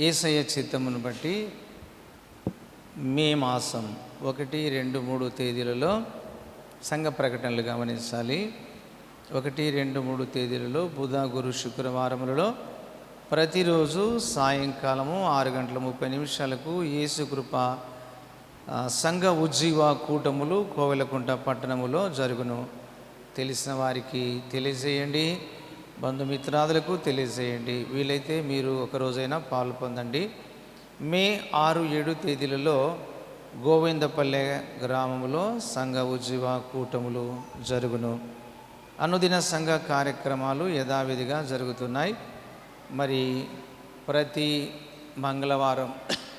ఏసయ్య చిత్తమును బట్టి మే మాసం ఒకటి రెండు మూడు తేదీలలో సంఘ ప్రకటనలు గమనించాలి. ఒకటి రెండు మూడు తేదీలలో బుధ గురు శుక్రవారములలో ప్రతిరోజు సాయంకాలము ఆరు గంటల ముప్పై నిమిషాలకు యేసుకృప సంఘ ఉజ్జీవ కూటములు కోవెలకుంట పట్టణములో జరుగును. తెలిసిన వారికి తెలియజేయండి. బంధుమిత్రాదులకు తెలియజేయండి. వీలైతే మీరు ఒక రోజైనా పాలు పొందండి. మే ఆరు ఏడు తేదీలలో గోవిందపల్లె గ్రామంలో సంఘ ఉజ్జీవ కూటములు జరుగును. అనుదిన సంఘ కార్యక్రమాలు యథావిధిగా జరుగుతున్నాయి. మరి ప్రతి మంగళవారం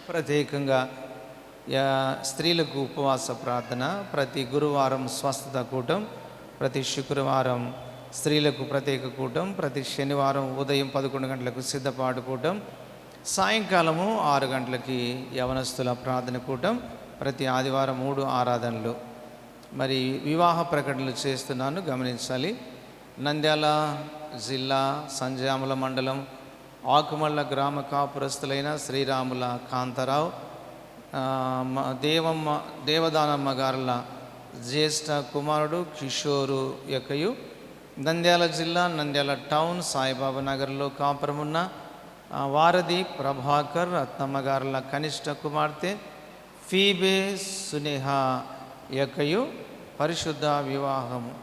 ప్రత్యేకంగా స్త్రీలకు ఉపవాస ప్రార్థన ప్రతి గురువారం స్వస్థత కూటం ప్రతి శుక్రవారం స్త్రీలకు ప్రత్యేక కూటం ప్రతి శనివారం ఉదయం పదకొండు గంటలకు సిద్ధపాటు కూటం సాయంకాలము ఆరు గంటలకి యవనస్తుల ప్రార్థన కూటం ప్రతి ఆదివారం మూడు ఆరాధనలు. మరి వివాహ ప్రకటనలు చేస్తున్నాను గమనించాలి. నంద్యాల జిల్లా సంజాముల మండలం ఆకుమల్ల గ్రామ కాపురస్తులైన శ్రీరాముల కాంతారావు మ- దేవమ్మ దేవదానమ్మ గారుల జ్యేష్ఠ కుమారుడు కిషోరు యొక్కయు నంద్యాల జిల్లా నంద్యాల టౌన్ సాయిబాబా నగర్లో కాపురమున్న వారధి ప్రభాకర్ రత్నమ్మ గారుల కనిష్ట కుమార్తె ఫీబే సునేహ యొక్కయు పరిశుద్ధ వివాహము.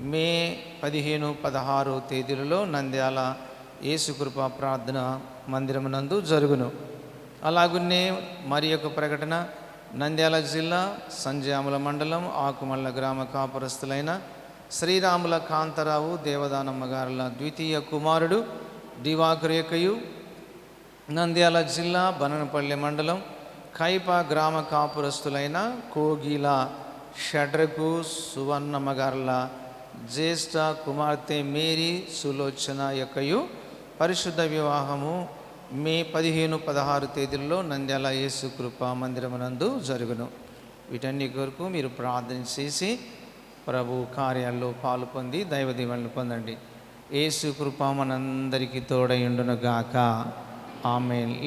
మే పదిహేను పదహారు తేదీలలో నంద్యాల యేసుకృప ప్రార్థన మందిరమునందు జరుగును. అలాగున్నే మరి యొక్క ప్రకటన నంద్యాల జిల్లా సంజయాముల మండలం ఆకుమల్ల గ్రామ కాపురస్తులైన శ్రీరాముల కాంతారావు దేవదానమ్మ గారుల ద్వితీయ కుమారుడు దివాకరేకయు నంద్యాల జిల్లా బననపల్లి మండలం కైప గ్రామ కాపురస్తులైన కోగిల షడ్రకు సువర్ణమ్మ గారుల జ్యేష్ఠ కుమార్తె మేరీ సులోచన యొక్కయు పరిశుద్ధ వివాహము మే పదిహేను పదహారు తేదీల్లో నంద్యాల యేసు కృప మందిరమునందు జరుగును. వీటన్ని కొరకు మీరు ప్రార్థన చేసి ప్రభు కార్యాల్లో పాలు పొంది దైవ దీవెనలు పొందండి. ఏసు కృప మనందరికీ తోడయుండునుగాక ఆమె